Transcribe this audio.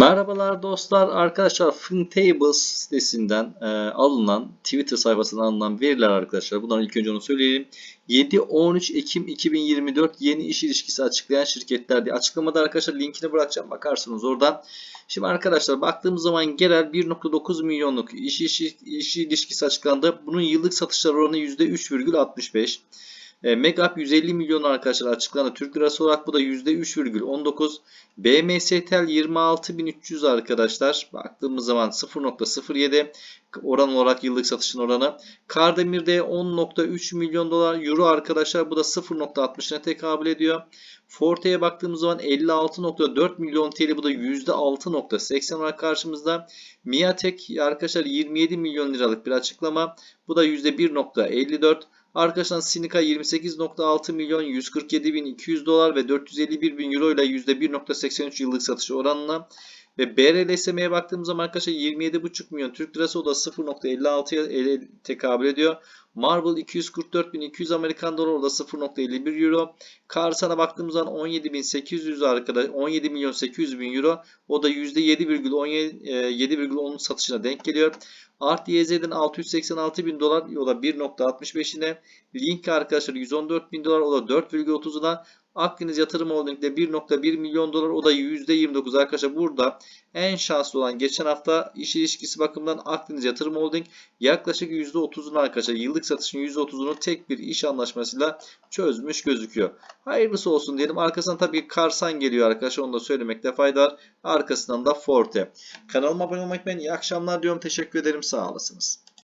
Merhabalar dostlar. Arkadaşlar FinTables sitesinden e, alınan Twitter sayfasından alınan veriler arkadaşlar. Bundan ilk önce onu söyleyelim. 7-13 Ekim 2024 yeni iş ilişkisi açıklayan şirketler diye. Açıklamada arkadaşlar linkini bırakacağım. Bakarsınız oradan. Şimdi arkadaşlar baktığımız zaman genel 1.9 milyonluk iş, iş, iş ilişkisi açıklandı. Bunun yıllık satışlar oranı %3,65. E, Megap 150 milyon arkadaşlar açıklandı. Türk lirası olarak bu da %3,19. BMSTEL 26300 arkadaşlar. Baktığımız zaman 0.07 oran olarak yıllık satışın oranı. Kardemir'de 10.3 milyon dolar euro arkadaşlar. Bu da 0.60'ına tekabül ediyor. Forte'ye baktığımız zaman 56.4 milyon TL bu da %6.80 olarak karşımızda. Miatek arkadaşlar 27 milyon liralık bir açıklama. Bu da %1.54. Arkadaşlar Sinica 28.6 milyon 147.200 dolar ve 451.000 euro ile %1.83 yıllık satış oranına ve BRLSM'ye baktığımız zaman arkadaşlar 27.5 milyon Türk lirası o da 0.56'ya tekabül ediyor. Marble 244.200 Amerikan dolar o da 0.51 euro. Karsan'a baktığımız zaman 17.800 arkadaş 17 milyon 800 bin euro o da %7,10 satışına denk geliyor. Art YZ'den 686 bin dolar o da 1.65'ine. Link arkadaşlar 114 bin dolar o da 4,30'una. Akdeniz Yatırım Holding'de 1.1 milyon dolar o da %29 arkadaşlar burada en şanslı olan geçen hafta iş ilişkisi bakımından Akdeniz Yatırım Holding yaklaşık %30'unu arkadaşlar yıllık satışın %30'unu tek bir iş anlaşmasıyla çözmüş gözüküyor. Hayırlısı olsun diyelim. Arkasından tabii Karsan geliyor arkadaşlar onu da söylemekte fayda var. Arkasından da Forte. Kanalıma abone olmayı unutmayın. İyi akşamlar diyorum. Teşekkür ederim. Sağ olasınız.